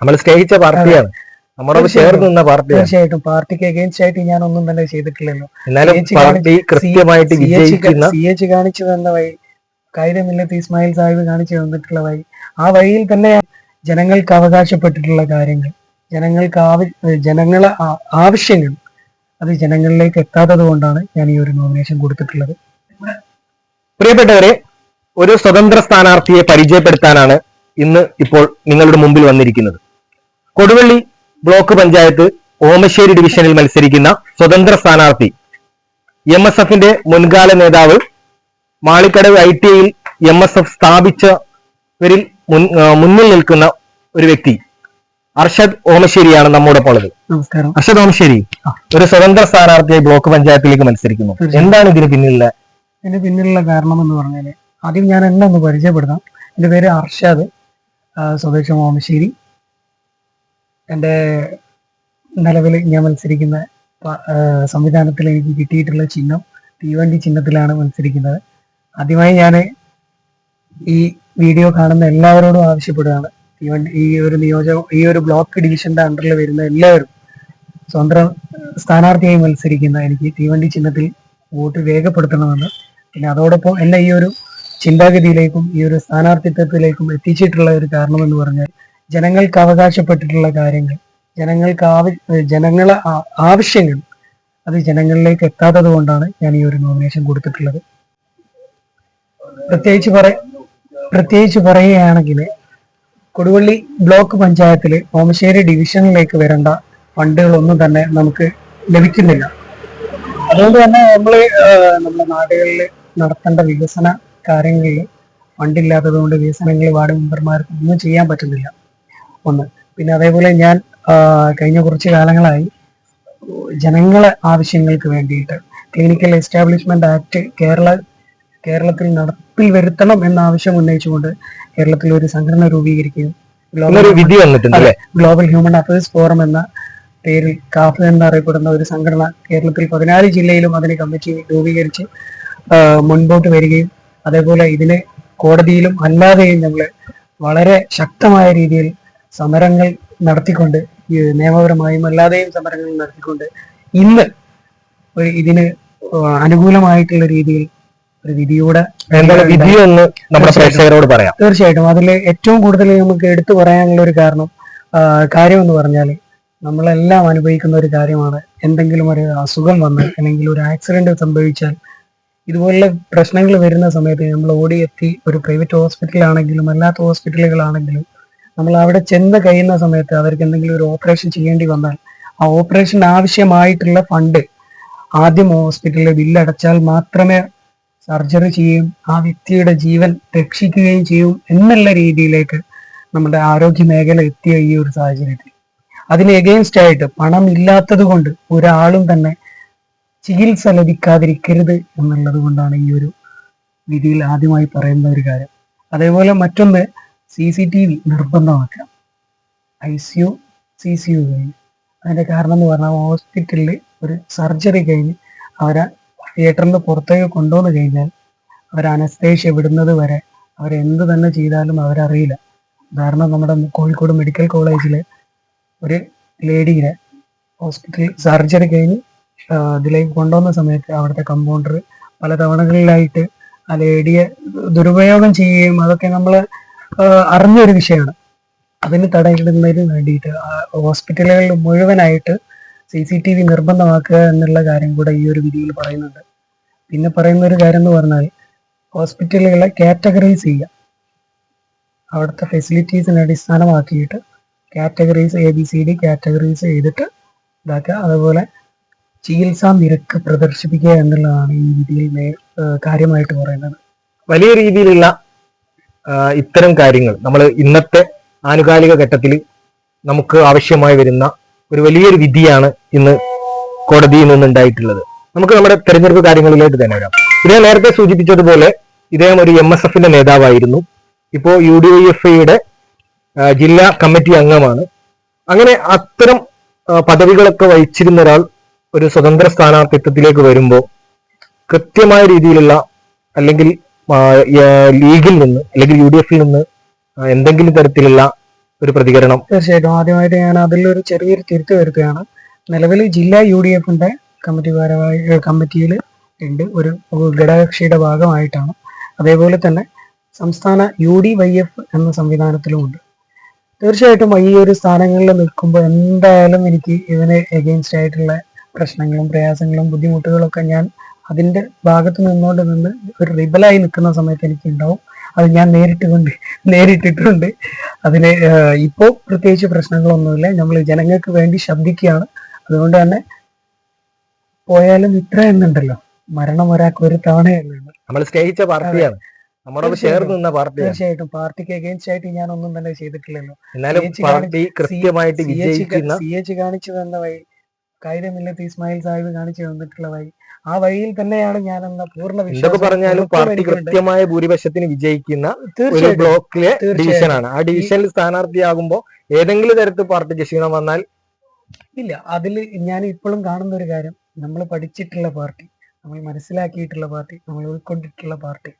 നമ്മൾ സ്നേഹിച്ച പാർട്ടിയാണ്. നമ്മളോട് ചേർന്ന് നിന്ന പാർട്ടിയാണ്. തീർച്ചയായിട്ടും. പാർട്ടിക്ക് അഗേൻസ്റ്റ് ആയിട്ട് ഞാൻ ഒന്നും തന്നെ ചെയ്തിട്ടില്ലല്ലോ. എന്നാലും പാർട്ടി കൃത്യമായിട്ട് വിജയിക്കുന്ന സി എച്ച് കാണിച്ചു തന്ന വഴി കായികമില്ലത്ത് ഇസ്മായിൽ സാഹിബ് കാണിച്ചു തന്നിട്ടുള്ള വഴി. ആ വഴിയിൽ തന്നെ ജനങ്ങൾക്ക് അവകാശപ്പെട്ടിട്ടുള്ള കാര്യങ്ങൾ. ജനങ്ങൾക്ക് ജനങ്ങളെ ആവശ്യങ്ങൾ അത് ജനങ്ങളിലേക്ക് എത്താത്തത് കൊണ്ടാണ് ഞാൻ ഈ ഒരു നോമിനേഷൻ കൊടുത്തിട്ടുള്ളത്. പ്രിയപ്പെട്ടവരെ ഒരു സ്വതന്ത്ര സ്ഥാനാർത്ഥിയെ പരിചയപ്പെടുത്താനാണ് ഇന്ന് ഇപ്പോൾ നിങ്ങളുടെ മുമ്പിൽ വന്നിരിക്കുന്നത്. കൊടുവള്ളി ബ്ലോക്ക് പഞ്ചായത്ത് ഓമശ്ശേരി ഡിവിഷനിൽ മത്സരിക്കുന്ന സ്വതന്ത്ര സ്ഥാനാർത്ഥി എം എസ് എഫിന്റെ മുൻകാല നേതാവ് മാളിക്കടവ് ഐ ടി ഐയിൽ എം എസ് എഫ് സ്ഥാപിച്ചവരിൽ മുന്നിൽ നിൽക്കുന്ന ഒരു വ്യക്തി അർഷദ് ഓമശ്ശേരിയാണ് നമ്മോടൊപ്പം ഉള്ളത് നമസ്കാരം. അർഷദ് ഓമശ്ശേരി ഒരു സ്വതന്ത്ര സ്ഥാനാർത്ഥിയായി ബ്ലോക്ക് പഞ്ചായത്തിലേക്ക് മത്സരിക്കുന്നു. എന്താണ് ഇതിന് പിന്നിലുള്ള? ഇതിന് പിന്നിലുള്ള കാരണം എന്ന് പറഞ്ഞാൽ ആദ്യം ഞാൻ എന്നെ ഒന്ന് പരിചയപ്പെടുത്താം. എന്റെ പേര് അർഷാദ്. സ്വദേശം ഓമശ്ശേരി. എന്റെ നിലവിൽ ഞാൻ മത്സരിക്കുന്ന സംവിധാനത്തിൽ എനിക്ക് കിട്ടിയിട്ടുള്ള ചിഹ്നം തീവണ്ടി ചിഹ്നത്തിലാണ് മത്സരിക്കുന്നത്. ആദ്യമായി ഞാൻ ഈ വീഡിയോ കാണുന്ന എല്ലാവരോടും ആവശ്യപ്പെടുകയാണ്. തീവണ്ടി ഈ ഒരു നിയോജക ഈ ഒരു ബ്ലോക്ക് ഡിവിഷന്റെ അണ്ടറിൽ വരുന്ന എല്ലാവരും സ്വന്തം സ്ഥാനാർത്ഥിയായി മത്സരിക്കുന്ന എനിക്ക് തീവണ്ടി ചിഹ്നത്തിൽ വോട്ട് രേഖപ്പെടുത്തണമെന്ന്. പിന്നെ അതോടൊപ്പം എന്നെ ഈ ഒരു ചിന്താഗതിയിലേക്കും ഈ ഒരു സ്ഥാനാർത്ഥിത്വത്തിലേക്കും എത്തിച്ചിട്ടുള്ള ഒരു കാരണം എന്ന് പറഞ്ഞാൽ ജനങ്ങൾക്ക് അവകാശപ്പെട്ടിട്ടുള്ള കാര്യങ്ങൾ ജനങ്ങൾക്ക് ആവ ജനങ്ങളെ ആവശ്യങ്ങൾ അത് ജനങ്ങളിലേക്ക് എത്താത്തത് കൊണ്ടാണ് ഞാൻ ഈ ഒരു നോമിനേഷൻ കൊടുത്തിട്ടുള്ളത്. പ്രത്യേകിച്ച് പറ പ്രത്യേകിച്ച് പറയുകയാണെങ്കിൽ കൊടുവള്ളി ബ്ലോക്ക് പഞ്ചായത്തിലെ ഓമശ്ശേരി ഡിവിഷനിലേക്ക് വരേണ്ട ഫണ്ടുകളൊന്നും തന്നെ നമുക്ക് ലഭിക്കുന്നില്ല. അതുകൊണ്ട് തന്നെ നമ്മൾ നമ്മുടെ നാടുകളിൽ നടത്തേണ്ട വികസന കാര്യങ്ങളിൽ ഫണ്ടില്ലാത്തത് കൊണ്ട് വികസനങ്ങൾ വാർഡ് മെമ്പർമാർക്ക് ഒന്നും ചെയ്യാൻ പറ്റുന്നില്ല. ഒന്ന്. പിന്നെ അതേപോലെ ഞാൻ കഴിഞ്ഞ കുറച്ച് കാലങ്ങളായി ജനങ്ങളെ ആവശ്യങ്ങൾക്ക് വേണ്ടിയിട്ട് ക്ലിനിക്കൽ എസ്റ്റാബ്ലിഷ്മെന്റ് ആക്ട് കേരള കേരളത്തിൽ നടപ്പിൽ വരുത്തണം എന്ന ആവശ്യം ഉന്നയിച്ചുകൊണ്ട് കേരളത്തിൽ ഒരു സംഘടന രൂപീകരിക്കുകയും ഗ്ലോബൽ ഹ്യൂമൻ അഫയേഴ്സ് ഫോറം എന്ന പേരിൽ കാഫ് എന്നറിയപ്പെടുന്ന ഒരു സംഘടന കേരളത്തിൽ പതിനാല് ജില്ലയിലും അതിന് കമ്മിറ്റി രൂപീകരിച്ച് മുൻപോട്ട് വരികയും അതേപോലെ ഇതിന് കോടതിയിലും അല്ലാതെയും ഞങ്ങൾ വളരെ ശക്തമായ രീതിയിൽ സമരങ്ങൾ നടത്തിക്കൊണ്ട് നിയമപരമായും അല്ലാതെയും സമരങ്ങൾ നടത്തിക്കൊണ്ട് ഇന്ന് ഒരു ഇതിന് അനുകൂലമായിട്ടുള്ള രീതിയിൽ ഒരു വിധിയുടെ നമ്മുടെ പ്രേക്ഷകരോട് പറയാം. തീർച്ചയായിട്ടും. അതിൽ ഏറ്റവും കൂടുതൽ നമുക്ക് എടുത്തു പറയാനുള്ള ഒരു കാരണം കാര്യം എന്ന് പറഞ്ഞാൽ നമ്മളെല്ലാം അനുഭവിക്കുന്ന ഒരു കാര്യമാണ്. എന്തെങ്കിലും ഒരു അസുഖം വന്ന് അല്ലെങ്കിൽ ഒരു ആക്സിഡന്റ് സംഭവിച്ചാൽ ഇതുപോലുള്ള പ്രശ്നങ്ങൾ വരുന്ന സമയത്ത് നമ്മൾ ഓടിയെത്തി ഒരു പ്രൈവറ്റ് ഹോസ്പിറ്റലാണെങ്കിലും അല്ലാത്ത ഹോസ്പിറ്റലുകളാണെങ്കിലും നമ്മൾ അവിടെ ചെന്ന് കഴിയുന്ന സമയത്ത് അവർക്ക് എന്തെങ്കിലും ഒരു ഓപ്പറേഷൻ ചെയ്യേണ്ടി വന്നാൽ ആ ഓപ്പറേഷൻ ആവശ്യമായിട്ടുള്ള ഫണ്ട് ആദ്യം ഹോസ്പിറ്റലിൽ ബില്ലടച്ചാൽ മാത്രമേ സർജറി ചെയ്യും ആ വ്യക്തിയുടെ ജീവൻ രക്ഷിക്കുകയും ചെയ്യും എന്നുള്ള രീതിയിലേക്ക് നമ്മുടെ ആരോഗ്യ മേഖല എത്തിയ ഈ ഒരു സാഹചര്യത്തിൽ. അതിന് എഗെയിൻസ്റ്റ് ആയിട്ട് പണം ഇല്ലാത്തത് കൊണ്ട് ഒരാളും തന്നെ ചികിത്സ ലഭിക്കാതിരിക്കരുത് എന്നുള്ളത് കൊണ്ടാണ് ഈ ഒരു വിധിയിൽ ആദ്യമായി പറയുന്ന ഒരു കാര്യം. അതേപോലെ മറ്റൊന്ന് C C T V നിർബന്ധമാക്കാം I C U C C U കഴിഞ്ഞ്. അതിന്റെ കാരണം എന്ന് പറഞ്ഞാൽ ഹോസ്പിറ്റലിൽ ഒരു സർജറി കഴിഞ്ഞ് അവരെ തിയേറ്ററിന് പുറത്തേക്ക് കൊണ്ടുവന്ന് കഴിഞ്ഞാൽ അവർ അനസ്തേഷ്യ വിടുന്നത് വരെ അവരെന്ത് തന്നെ ചെയ്താലും അവരറിയില്ല. ഉദാഹരണം നമ്മുടെ കോഴിക്കോട് മെഡിക്കൽ കോളേജിലെ ഒരു ലേഡിയെ ഹോസ്പിറ്റലിൽ സർജറി കഴിഞ്ഞ് ഇതിലേക്ക് കൊണ്ടുവന്ന സമയത്ത് അവിടുത്തെ കമ്പൗണ്ടർ പല തവണകളിലായിട്ട് ആ ലേഡിയെ ദുരുപയോഗം ചെയ്യുകയും അതൊക്കെ നമ്മൾ അറിഞ്ഞൊരു വിഷയമാണ്. അതിന് തടയിടുന്നതിന് വേണ്ടിയിട്ട് ഹോസ്പിറ്റലുകളിൽ മുഴുവനായിട്ട് സി സി ടി വി നിർബന്ധമാക്കുക എന്നുള്ള കാര്യം കൂടെ ഈ ഒരു വിധിയിൽ പറയുന്നുണ്ട്. പിന്നെ പറയുന്ന ഒരു കാര്യം എന്ന് പറഞ്ഞാൽ ഹോസ്പിറ്റലുകളെ കാറ്റഗറൈസ് ചെയ്യുക. അവിടുത്തെ ഫെസിലിറ്റീസിനെ അടിസ്ഥാനമാക്കിയിട്ട് categories A B C D categories ചെയ്തിട്ട് ഇതാക്കുക. അതുപോലെ ചികിത്സാ നിരക്ക് പ്രദർശിപ്പിക്കുക എന്നുള്ളതാണ് ഈ രീതിയിൽ കാര്യമായിട്ട് പറയുന്നത്. വലിയ രീതിയിലുള്ള ഇത്തരം കാര്യങ്ങൾ നമ്മൾ ഇന്നത്തെ ആനുകാലിക ഘട്ടത്തിൽ നമുക്ക് ആവശ്യമായി വരുന്ന ഒരു വലിയൊരു വിധിയാണ് ഇന്ന് കോടതിയിൽ നിന്നുണ്ടായിട്ടുള്ളത്. നമുക്ക് നമ്മുടെ തെരഞ്ഞെടുപ്പ് കാര്യങ്ങളിലേക്ക് തന്നെ വരാം. ഇദ്ദേഹം നേരത്തെ സൂചിപ്പിച്ചതുപോലെ ഇദ്ദേഹം ഒരു എം എസ് എഫിന്റെ നേതാവായിരുന്നു. ഇപ്പോ യു ഡി എഫ് ഐയുടെ ജില്ലാ കമ്മിറ്റി അംഗമാണ്. അങ്ങനെ അത്തരം പദവികളൊക്കെ വഹിച്ചിരുന്ന ഒരാൾ ഒരു സ്വതന്ത്ര സ്ഥാനാർത്ഥിത്വത്തിലേക്ക് വരുമ്പോൾ കൃത്യമായ രീതിയിലുള്ള അല്ലെങ്കിൽ ലീഗിൽ നിന്ന് അല്ലെങ്കിൽ യു ഡി എഫിൽ നിന്ന് എന്തെങ്കിലും തരത്തിലുള്ള ഒരു പ്രതികരണം. തീർച്ചയായിട്ടും. ആദ്യമായിട്ട് ഞാൻ അതിലൊരു ചെറിയൊരു തിരുത്ത് വരുത്തുകയാണ്. നിലവിൽ ജില്ലാ യു ഡി എഫിന്റെ കമ്മിറ്റി ഭാരവാഹി കമ്മിറ്റിയിൽ ഉണ്ട്. ഒരു ഘടകകക്ഷിയുടെ ഭാഗമായിട്ടാണ്. അതേപോലെ തന്നെ സംസ്ഥാന യു ഡി വൈ എഫ് എന്ന സംവിധാനത്തിലുമുണ്ട് തീർച്ചയായിട്ടും ഈ ഒരു സ്ഥാനങ്ങളിൽ നിൽക്കുമ്പോൾ എന്തായാലും എനിക്ക് ഇതിന് എഗെയിൻസ്റ്റ് ആയിട്ടുള്ള പ്രശ്നങ്ങളും പ്രയാസങ്ങളും ബുദ്ധിമുട്ടുകളൊക്കെ ഞാൻ അതിന്റെ ഭാഗത്ത് നിന്നുകൊണ്ട് നിന്ന് ഒരു റിബലായി നിൽക്കുന്ന സമയത്ത് എനിക്ക് ഉണ്ടാവും അത് ഞാൻ നേരിട്ട് കൊണ്ട് നേരിട്ടിട്ടുണ്ട്. അതിന് ഇപ്പോൾ ഇപ്പോ പ്രത്യേകിച്ച് പ്രശ്നങ്ങളൊന്നുമില്ല. നമ്മൾ ജനങ്ങൾക്ക് വേണ്ടി ശബ്ദിക്കുകയാണ്. അതുകൊണ്ട് തന്നെ പോയാലും ഇത്ര എന്നുണ്ടല്ലോ മരണം ഒരാൾക്ക് ഒരു തവണയല്ലേ നമ്മൾ സ്നേഹിച്ച പാർട്ടിയാണ്. നമ്മളോട് ചേർന്ന് നിന്ന പാർട്ടി തീർച്ചയായിട്ടും. പാർട്ടിക്ക് അഗേൻസ്റ്റ് ആയിട്ട് ഞാൻ ഒന്നും തന്നെ ചെയ്തിട്ടില്ലല്ലോ. എന്നാലും പാർട്ടി കൃത്യമായിട്ട് സി എച്ച് കാണിച്ചു തന്ന വഴി കായികമില്ലത്ത് ഇസ്മായിൽ സാഹിബ് കാണിച്ചു തന്നിട്ടുള്ള വഴി. ആ വഴിയിൽ തന്നെയാണ് ഞാൻ എന്ന പൂർണ എന്തൊക്കെ പറഞ്ഞാലും പാർട്ടി കൃത്യമായ ഭൂരിപക്ഷത്തിന് വിജയിക്കുന്ന ഒരു ബ്ലോക്കിലെ ഡിവിഷനാണ്. ആ ഡിവിഷനിൽ സ്ഥാനാർത്ഥിയാകുമ്പോൾ ഏതെങ്കിലും തരത്തിൽ പാർട്ടി ക്ഷീണം വന്നാൽ? ഇല്ല അതിൽ ഞാൻ ഇപ്പോഴും കാണുന്ന ഒരു കാര്യം. നമ്മൾ പഠിച്ചിട്ടുള്ള പാർട്ടി നമ്മൾ മനസ്സിലാക്കിയിട്ടുള്ള പാർട്ടി നമ്മൾ ഉൾക്കൊണ്ടിട്ടുള്ള പാർട്ടി.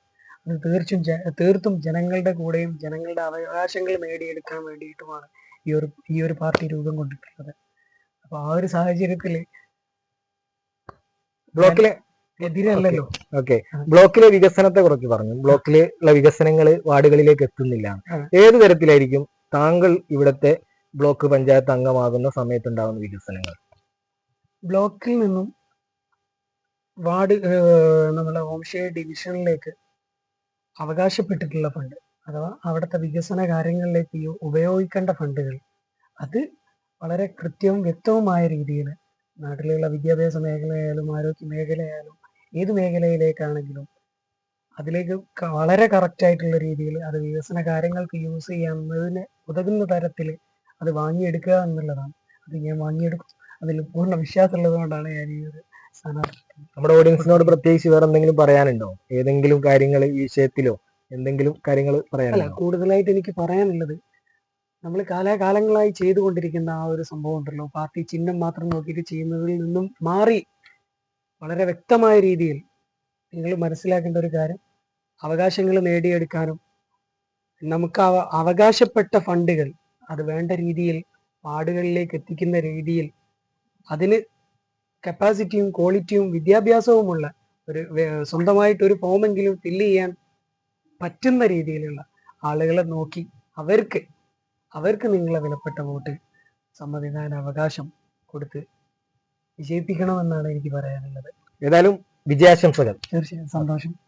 അത് തീർച്ചും തീർത്തും ജനങ്ങളുടെ കൂടെയും ജനങ്ങളുടെ അവകാശങ്ങൾ നേടിയെടുക്കാൻ വേണ്ടിയിട്ടുമാണ് ഈ ഒരു ഈ ഒരു പാർട്ടി രൂപം കൊണ്ടിട്ടുള്ളത്. അപ്പൊ ആ ഒരു സാഹചര്യത്തിൽ ബ്ലോക്കിലെ എതിരല്ലല്ലോ. ഓക്കെ. ബ്ലോക്കിലെ വികസനത്തെ കുറിച്ച് പറഞ്ഞു. ബ്ലോക്കിലെ ഉള്ള വികസനങ്ങൾ വാർഡുകളിലേക്ക് എത്തുന്നില്ല. ഏത് തരത്തിലായിരിക്കും താങ്കൾ ഇവിടത്തെ ബ്ലോക്ക് പഞ്ചായത്ത് അംഗമാകുന്ന സമയത്തുണ്ടാകുന്ന വികസനങ്ങൾ? ബ്ലോക്കിൽ നിന്നും വാർഡ് നമ്മുടെ ഹോംഷെ ഡിവിഷനിലേക്ക് അവകാശപ്പെട്ടിട്ടുള്ള ഫണ്ട് അഥവാ അവിടുത്തെ വികസന കാര്യങ്ങളിലേക്ക് ഉപയോഗിക്കേണ്ട ഫണ്ടുകൾ അത് വളരെ കൃത്യവും വ്യക്തവുമായ രീതിയിൽ നാട്ടിലുള്ള വിദ്യാഭ്യാസ മേഖലയായാലും ആരോഗ്യ മേഖലയായാലും ഏത് മേഖലയിലേക്കാണെങ്കിലും അതിലേക്ക് വളരെ കറക്റ്റായിട്ടുള്ള രീതിയിൽ അത് വികസന കാര്യങ്ങൾക്ക് യൂസ് ചെയ്യാവുന്നതിന് ഉതകുന്ന തരത്തിൽ അത് വാങ്ങിയെടുക്കുക എന്നുള്ളതാണ്. അത് ഞാൻ വാങ്ങിയെടുക്കും. അതിൽ പൂർണ വിശ്വാസമുള്ളത് കൊണ്ടാണ് ഞാൻ ഈ ഒരു നമ്മുടെ ഓഡിയൻസിനോട് പ്രത്യേകിച്ച് വേറെ എന്തെങ്കിലും പറയാനുണ്ടോ? ഏതെങ്കിലും കാര്യങ്ങൾ ഈ വിഷയത്തിലോ എന്തെങ്കിലും കാര്യങ്ങൾ അല്ല കൂടുതലായിട്ട് എനിക്ക് പറയാനുള്ളത് നമ്മൾ കാലാകാലങ്ങളായി ചെയ്തുകൊണ്ടിരിക്കുന്ന ആ ഒരു സംഭവം ഉണ്ടല്ലോ. പാർട്ടി ചിഹ്നം മാത്രം നോക്കിയിട്ട് ചെയ്യുന്നതിൽ നിന്നും മാറി വളരെ വ്യക്തമായ രീതിയിൽ നിങ്ങൾ മനസ്സിലാക്കേണ്ട ഒരു കാര്യം. അവകാശങ്ങൾ നേടിയെടുക്കാനും നമുക്ക് അവകാശപ്പെട്ട ഫണ്ടുകൾ അത് വേണ്ട രീതിയിൽ വാർഡുകളിലേക്ക് എത്തിക്കുന്ന രീതിയിൽ അതിന് കപ്പാസിറ്റിയും ക്വാളിറ്റിയും വിദ്യാഭ്യാസവുമുള്ള ഒരു സ്വന്തമായിട്ട് ഒരു ഫോമെങ്കിലും ഫില്ല് ചെയ്യാൻ പറ്റുന്ന രീതിയിലുള്ള ആളുകളെ നോക്കി അവർക്ക് അവർക്ക് നിങ്ങളെ വിലപ്പെട്ട വോട്ട് സമ്മതിദാന അവകാശം കൊടുത്ത് വിജയിപ്പിക്കണമെന്നാണ് എനിക്ക് പറയാനുള്ളത്. ഏതായാലും വിജയാശംസകൾ. തീർച്ചയായും സന്തോഷം.